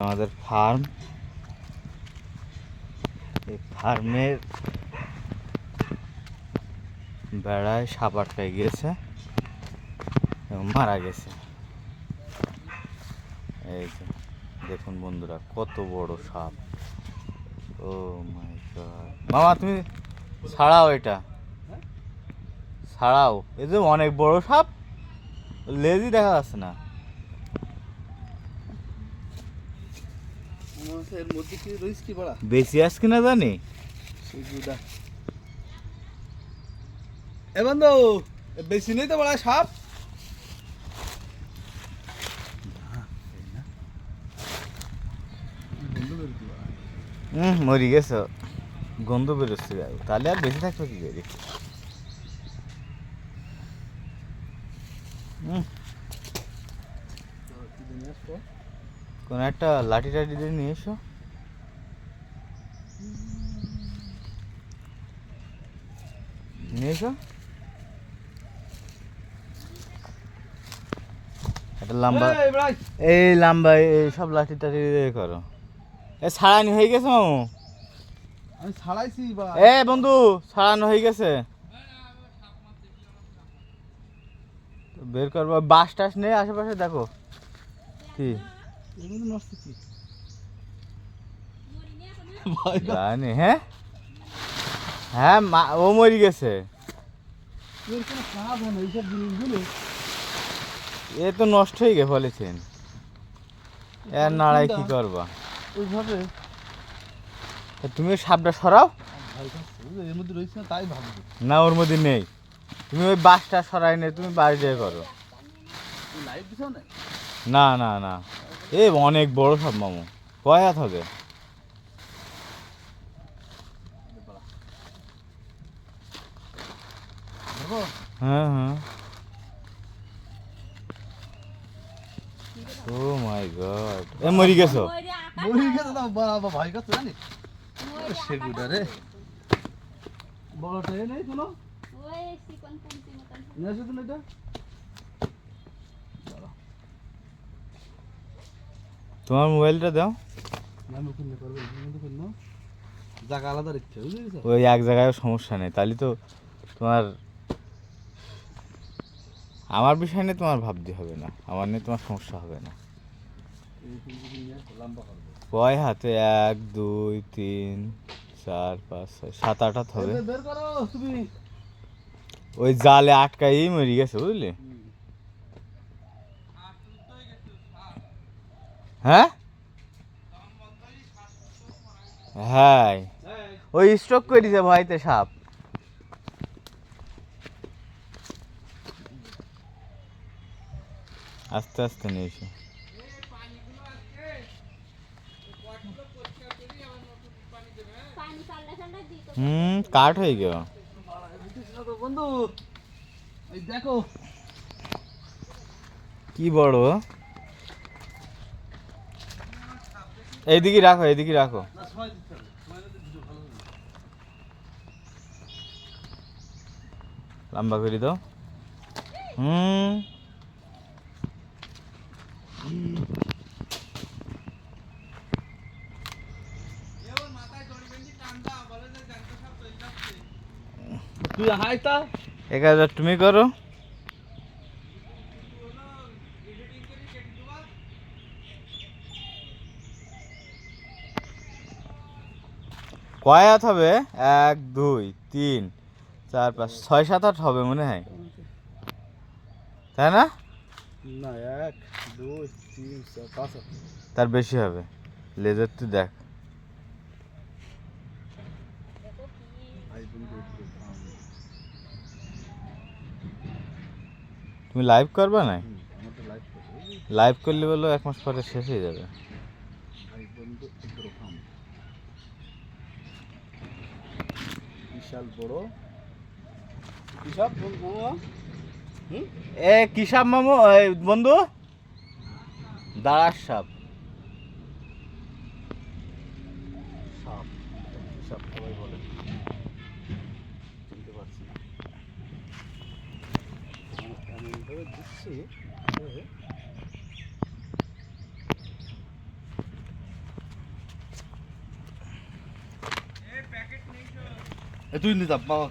আমাদের ফার্ম এই ফার্মের বেড়ায় সাপ আটকায় গিয়েছে এবং মারা গেছে। এই যে, দেখুন বন্ধুরা, কত বড় সাপ। ও মাই গড মামা, তুমি ছাড়াও এটা। ছাড়াও। এই যে অনেক বড় সাপ। লেজই দেখা যাচ্ছে না। মধ্যে কি রয়েছে কি বড়া? বেশি আস কিনা জানি। সেই গুদা এ বন্ধু বেশি নেই তো বড়া সাপ? হুম মরি গেছ। গন্ধ বেরোচ্ছে। তাহলে আর বেশি থাকবে কি করি? হুম, কোন একটা লাঠি টাঠি দিয়ে নিয়ে এসো। নিয়ে এসো। একটা লম্বা এই লম্বা এই সব লাঠি টাঠি দিয়ে করো। এ ছাড়ানি হয়ে গেছে মামু। আমি ছাড়াইছি এ বন্ধু ছাড়ানো হয়ে গেছে। বের করব বাস টাস নেই আশেপাশে দেখো। কি? হ্যাঁ? হ্যাঁ মা- ও মরি গেছে। এ তো নষ্ট হয়ে গে ফলেছেন এর নাড়াই কি করবা? ওইভাবে তুমি সাপটা সরাও। না, ওর মধ্যে নেই। তুমি ওই বাসটা সরাই নে, তুমি বাড়ি দিয়ে করো। না না না। এ অনেক বড় সাপ মামু। কয় হাত হবে? হ্যাঁ হ্যাঁ। ও মাই গড। এ মরি গেছো? মরে গেছে না বাবা ভয় করছে জানি? সেগুটা রে। বড়টা এ নেই কোনো? নিয়ে আসো তুমি এটা। তোমার মোবাইলটা দাও। জায়গা আলাদা রাখতে ওই এক জায়গায় সমস্যা নেই তাহলে তো তোমার আমার বিষয় নিয়ে তোমার ভাবতে হবে না আমার নিয়ে তোমার সমস্যা হবে না। কয় হাতে? এক দুই তিন চার পাঁচ ছয় সাত আট হাত হবে। ওই জালে আটকাই মরি গেছে বুঝলি? হ্যাঁ? হ্যাঁ ওই স্ট্রোক করে দিছে ভয়তে সাপ। আস্তে আস্তে নিয়ে এসো। হুম কাঠ হয়ে গেল। বন্ধু দেখো। কি বড়? এইদিকে রাখো এইদিকে রাখো। লম্বা করে দাও। হুম। তুই হাই তা। এক হাজার তুমি করো। কয় হাত হবে? এক দুই তিন চার পাঁচ ছয় সাত আট হবে মনে হয়। তাই না? না এক দুই তিন চার পাঁচ তার বেশি হবে। লেজার তুই দেখ। তুমি লাইভ করবে না? লাইভ লাইভ করলে বলো এক মাস পরে শেষ হয়ে যাবে ভাই বন্ধু ইগ্রো ফার্ম বিশাল বড়। কিসব হুম? এ কি সাপ মামু? বন্ধু? দাঁড়ার সাপ। সাপ সাপ সবাই বলে? চিনতে পারছি না। দিচ্ছি? এ তুই নিয়ে যা বাবা